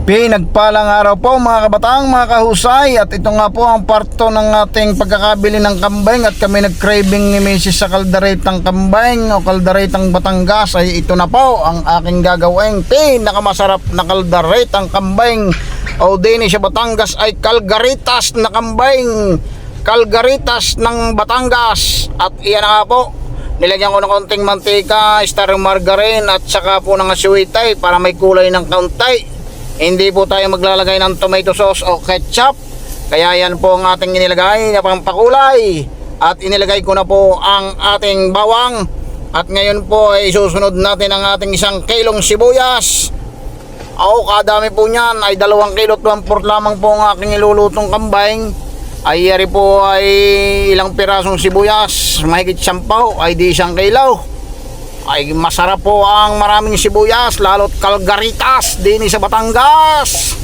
Pinagpalang araw po mga kabataang mga kahusay. At ito nga po ang parto ng ating pagkakabili ng kambing. At kami nag-craving ni Mrs. sa kaldaretang kambing o kaldaretang Batangas. Ay ito na po ang aking gagawin pinakamasarap na kaldaretang kambing. O din sa Batangas ay kalgaritas na kambing. Kalgaritas ng Batangas. At iyan nga po nilagyan ko ng konting mantika, star margarine at saka po ng aswitay para may kulay ng kauntay hindi po tayo maglalagay ng tomato sauce o ketchup. Kaya yan po ang ating inilagay na pampakulay. At inilagay ko na po ang ating bawang. At ngayon po ay susunod natin ang ating isang kilong sibuyas. O kadami po niyan ay dalawang kilo at 1 lamang po ang aking ilulutong kambing. Ay yari po ay ilang pirasong sibuyas, mahigit sampaw, ay di isang kilo ay masarap po ang maraming sibuyas lalo't kalgaritas din sa Batangas.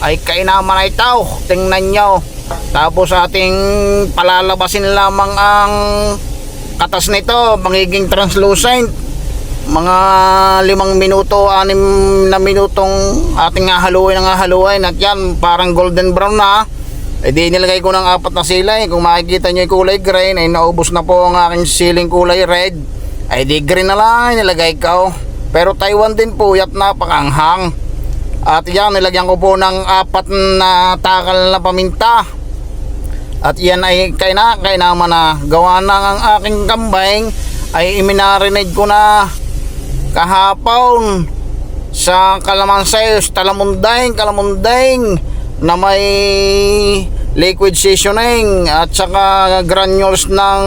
Ay kainaman na ito tingnan nyo. Tapos ating palalabasin lamang ang katas nito magiging translucent. Mga limang minuto anim na minutong ating hahaluin ang hahaluin. At yan parang golden brown na eh di nilagay ko ng apat na silay. Kung makikita nyo yung kulay green ay naubos na po ang aking siling kulay red ay di green na lang nilagay ko. Pero Taiwan din po yat napakanghang. At yan nilagyan ko po ng apat na takal na paminta. At yan ay kay na kay naman na gawa na ang aking kambing ay iminarinade ko na kahapon sa kalamansi, talamundeng, kalamundeng na may liquid seasoning at saka granules ng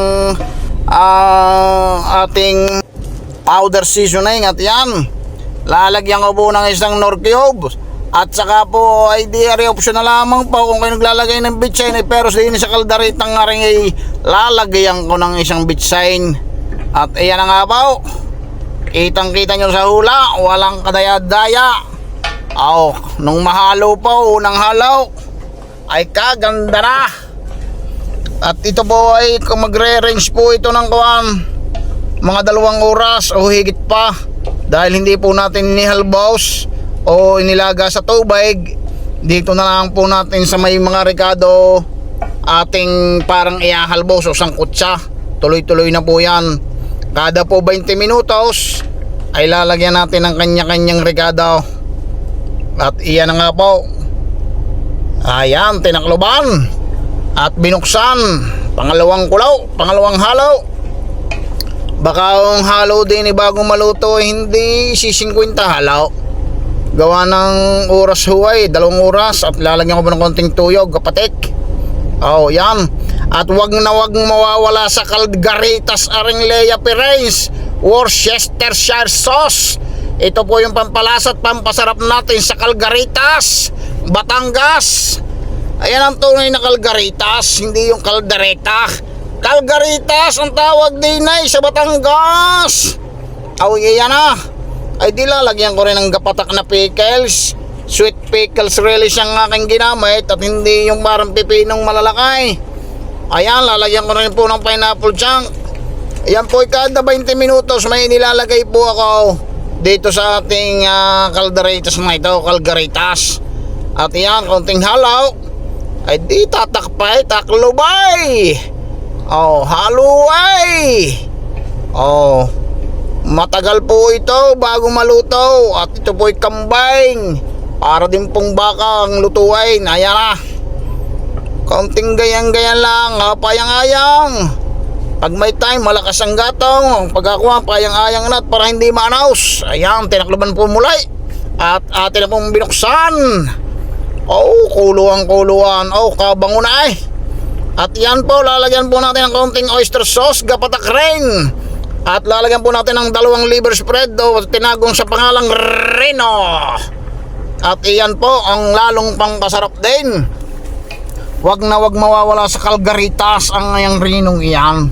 ang ating powder seasoning at yan. Lalagyan ko po ng isang nor at saka po ay di ari option na lamang po kung kayo naglalagay ng bitsain eh, pero sa sa kaldaritang nga rin ay lalagyan ko ng isang bitsain. At iyan na nga po. Kitang kita nyo sa hula walang kadaya-daya. Oh, nung mahalo po unang halaw ay kaganda na at ito po ay magre-range po ito ng kuwan mga dalawang oras o higit pa. Dahil hindi po natin inihalbos o inilaga sa tubig dito na lang po natin sa may mga rekado ating parang iahalbos o sangkutsa tuloy-tuloy na po yan. Kada po 20 minutos ay lalagyan natin ng kanya-kanyang rekado. At iyan na nga po. Ayan tinakloban at binuksan. Pangalawang kulaw pangalawang halaw. Baka ang halaw din eh bagong maluto hindi si 50 halaw. Gawa ng oras huway dalawang oras at lalagyan ko pa ng konting tuyog kapatik? Oh yan. At wag na wag mawawala sa kalgaritas aring Lea Perez Worcestershire sauce. Ito po yung pampalasa at pampasarap natin sa kalgaritas Batangas Ayan ang tunay na kalgaritas, hindi yung kaldereta. Kalgaritas ang tawag din ay sa Batangas. Aw, yan na. Ay di lalagyan ko rin ng gapatak na pickles. Sweet pickles really siyang aking ginamit at hindi yung parang pipinong malalakay. Ayan, lalagyan ko rin po ng pineapple chunk. Ayan po, kada 20 minutos may nilalagay po ako dito sa ating uh, kaldereta na ito, kalgaritas. At yan, konting halaw ay di tatakpay taklubay. Oh haluay oh matagal po ito bago maluto at ito po'y kambing. Para din pong baka ang lutuin. Ayan na. Kaunting gayang-gayan lang payang-ayang. Pag may time malakas ang gatong. Pag ako payang-ayang na para hindi maanaws ayan tinakluban po mulay at atin na pong binuksan Oh, kuluan kuluan. Oh, kabango na eh. At yan po, lalagyan po natin ng konting oyster sauce, gapatak rain. At lalagyan po natin ng dalawang liver spread o tinagong sa pangalang Reno. At iyan po ang lalong pangkasarap din. Wag na wag mawawala sa kalgaritas ang ngayang rinong iyan.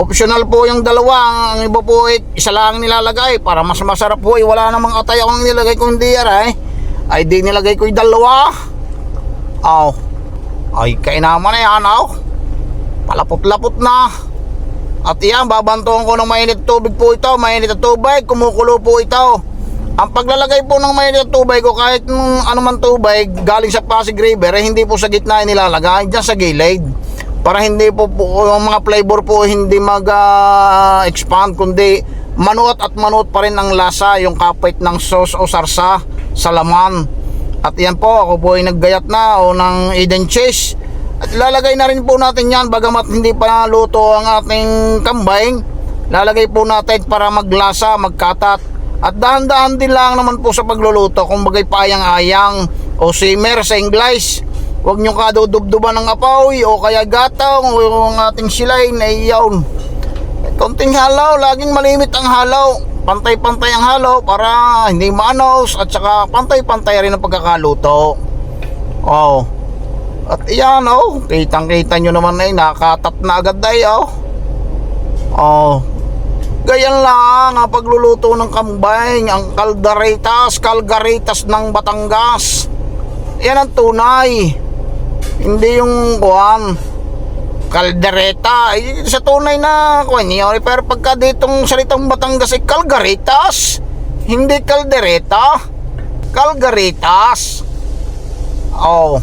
Optional po yung dalawa. Ang iba po ay isa lang nilalagay para mas masarap po. Eh, wala namang atay akong nilagay hindi yan eh ay di nilagay ko yung dalawa. Aw. Ay kainaman na yan aw. Palapot-lapot na. At yan babantuan ko ng mainit tubig po ito mainit na tubig. Kumukulo po ito. Ang paglalagay po ng mainit na tubig o kahit nung anuman tubig galing sa Pasig River, eh, hindi po sa gitna nilalagay, dyan sa gilid. Para hindi po, po yung mga flavor po hindi mag-expand, kundi manuot at manuot pa rin ang lasa, yung kapit ng sauce o sarsa sa laman. At yan po, ako po ay naggayat na o ng Eden cheese. At lalagay na rin po natin yan, bagamat hindi pa luto ang ating kambing. Lalagay po natin para maglasa, magkatat. At dahan-dahan din lang naman po sa pagluluto kung bagay payang-ayang o simmer sa English. Huwag nyo kadudubduban ng apoy o kaya gatong o yung ating silay na iyawn. Konting halaw, laging malimit ang halaw. Pantay-pantay ang halaw para hindi maanos at saka pantay-pantay rin ang pagkakaluto. Oh. At iyan oh, kitang-kita nyo naman ay nakatat na agad ay oh. Oh. Ganyan lang ang pagluluto ng kambing, ang kalderetas, kalgaritas ng Batangas. Yan ang tunay. Hindi yung kuhan kaldereta. Eh, sa tunay na kuhan yun. Pero pagka ditong salitang Batangas ay kalgaritas. Hindi kaldereta. Kalgaritas. Oh.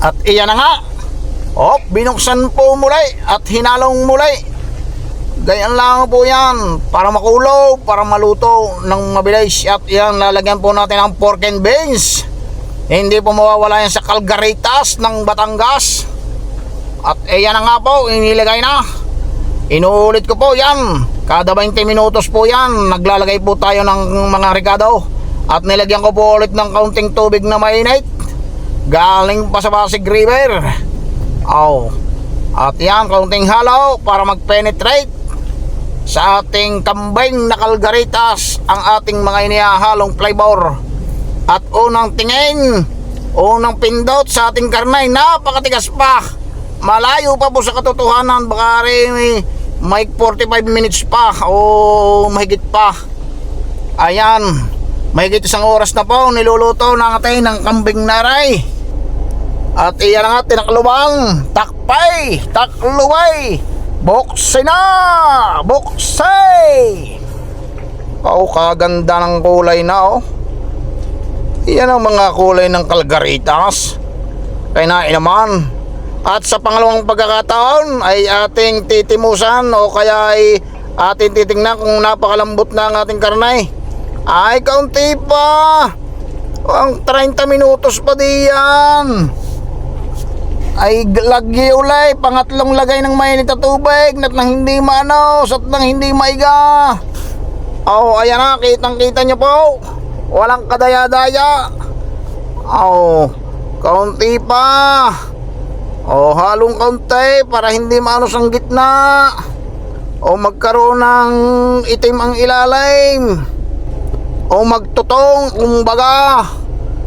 At iyan na nga. Oh, binuksan po muli at hinalong muli. Ganyan lang po yan. Para makulo, para maluto ng mabilis. At yan, lalagyan po natin ng pork and beans. Hindi po mawawala yan sa Calgaritas ng Batangas. At ayan na nga po, inilagay na. Inuulit ko po yan. Kada 20 minutos po yan, naglalagay po tayo ng mga ricado. At nilagyan ko po ulit ng kaunting tubig na mainit. Galing pa sa Pasig River. Oh. At yan, kaunting halo para mag-penetrate sa ating kambing na kalgaritas ang ating mga inihahalong flavor. At unang tingin, unang pindot sa ating karnay, napakatigas pa. Malayo pa po sa katotohanan, baka rin may 45 minutes pa o mahigit pa. Ayan, mahigit isang oras na po niluluto natin ng kambing naray. At iyan nga tinakluwang, takpay, takluway. Buksin na! Buksay! Oh, kaganda ng kulay na oh. Iyan ang mga kulay ng kalgaritas. Kaya na naman. At sa pangalawang pagkakataon ay ating titimusan o kaya ay ating titingnan kung napakalambot na ang ating karnay. Ay, kaunti pa. Ang 30 minutos pa diyan! Ay lagi ulay pangatlong lagay ng mainit na tubig nat nang hindi manos at nang hindi maiga. Oh ayan na kitang kita nyo po. Walang kadaya-daya. Oh kaunti pa oh halong kaunti para hindi manos ang gitna o magkaroon ng itim ang ilalim o magtutong kumbaga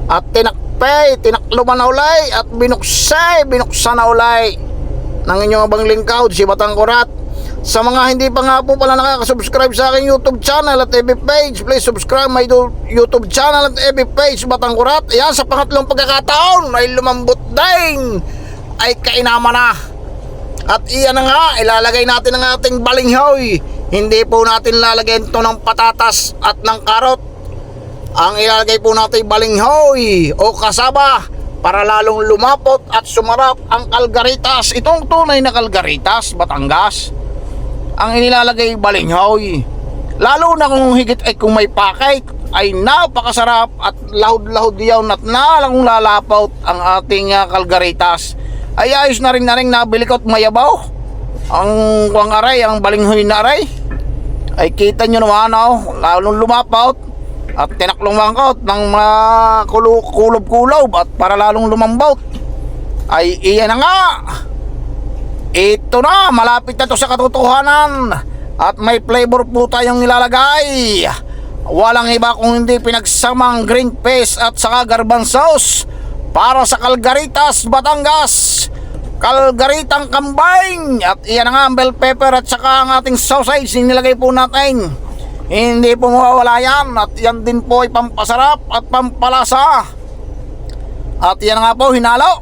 at tinak tinakpay, tinakluman na ulay at binuksay, binuksan na ulay ng inyong abang lingkaw, si Batang Kurat. Sa mga hindi pa nga po pala nakaka-subscribe sa aking YouTube channel at FB page, please subscribe my YouTube channel at FB page, Batang Kurat. Ayan, sa pangatlong pagkakataon ay lumambot din ay kainama na. At iyan na nga, ilalagay natin ang ating balinghoy. Hindi po natin lalagyan ito ng patatas at ng karot ang ilalagay po natin balinghoy o kasaba para lalong lumapot at sumarap ang kalgaritas. Itong tunay na kalgaritas, Batangas. Ang inilalagay balinghoy. Lalo na kung higit ay kung may pakay ay napakasarap at lahod-lahod yaw at nalang lalapot ang ating uh, kalgaritas. Ay ayos na rin na rin nabili ko at mayabaw. Ang kuwang aray, ang balinghoy na aray. Ay kita nyo naman oh, lalong lumapot at tinaklong mangkot ng mga kulob-kulob at para lalong lumambot ay iyan na nga! Ito na malapit na to sa katotohanan. At may flavor po tayong ilalagay walang iba kung hindi pinagsamang green paste at saka garban sauce para sa Calgaritas, Batangas Calgaritang kambing at iyan na nga ang bell pepper at saka ang ating sausage nilagay po natin hindi po mawawala yan at yan din po ay pampasarap at pampalasa. At yan nga po hinalo.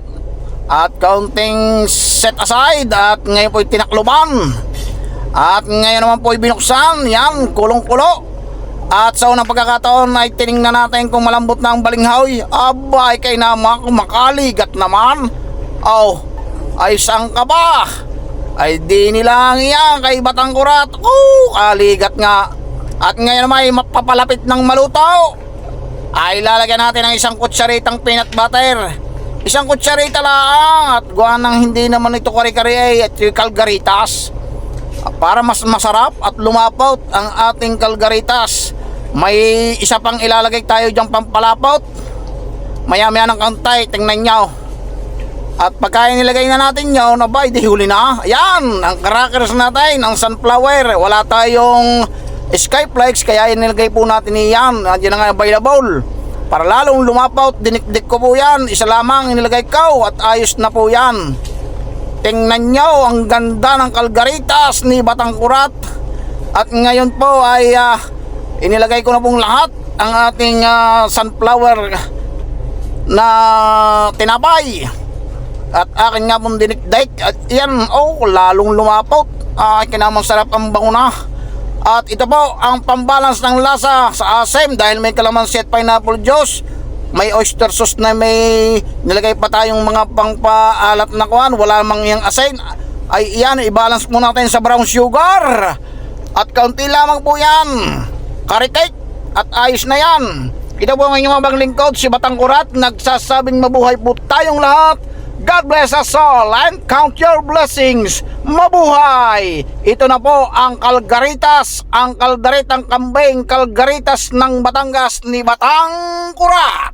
At counting set aside at ngayon po ay tinakluban. At ngayon naman po ay binuksan. Yan, kulong-kulo. At sa unang pagkakataon ay tiningnan natin kung malambot na ang balinghoy. Aba, ay kay naman makaligat naman. Oh, ay saan ka ba? Ay di nilang iyan kay Batang Kurat. Oh, kaligat nga. At ngayon may mapapalapit ng maluto. Ay lalagyan natin ng isang kutsaritang peanut butter. Isang kutsarita lang at gawa ng hindi naman ito kare-kare at yung kalgaritas. Para mas masarap at lumapot ang ating kalgaritas. May isa pang ilalagay tayo diyang pampalapot. Maya-maya ng kantay, tingnan nyo. At pagka nilagay na natin yun, abay, di huli na. Ayan, ang crackers natin, ang sunflower. Wala tayong skyflakes, kaya inilagay po natin iyan. Nandiyan na nga available. Para lalong lumapaw, dinikdik ko po yan. Isa lamang inilagay ko at ayos na po yan. Tingnan nyo, ang ganda ng kalgaritas ni Batang Kurat. At ngayon po ay ah, inilagay ko na pong lahat ang ating ah, sunflower na tinapay. At akin nga pong dinikdik. At yan, oh, lalong lumapot. Ay, kinamang sarap ang bango na. At ito po, ang pambalance ng lasa sa asim dahil may kalamansi at pineapple juice. May oyster sauce na may nilagay pa tayong mga pangpaalat na kuhan. Wala mang yung asin. Ay iyan, i-balance mo natin sa brown sugar. At kaunti lamang po yan. Curry cake. At ayos na yan. Ito po ang inyong mabang lingkod, si Batang Kurat. Nagsasabing mabuhay po tayong lahat. God bless us all and count your blessings. Mabuhay! Ito na po ang Kalgaritas, ang kaldaritang kambing Kalgaritas ng Batangas ni Batang Kurat.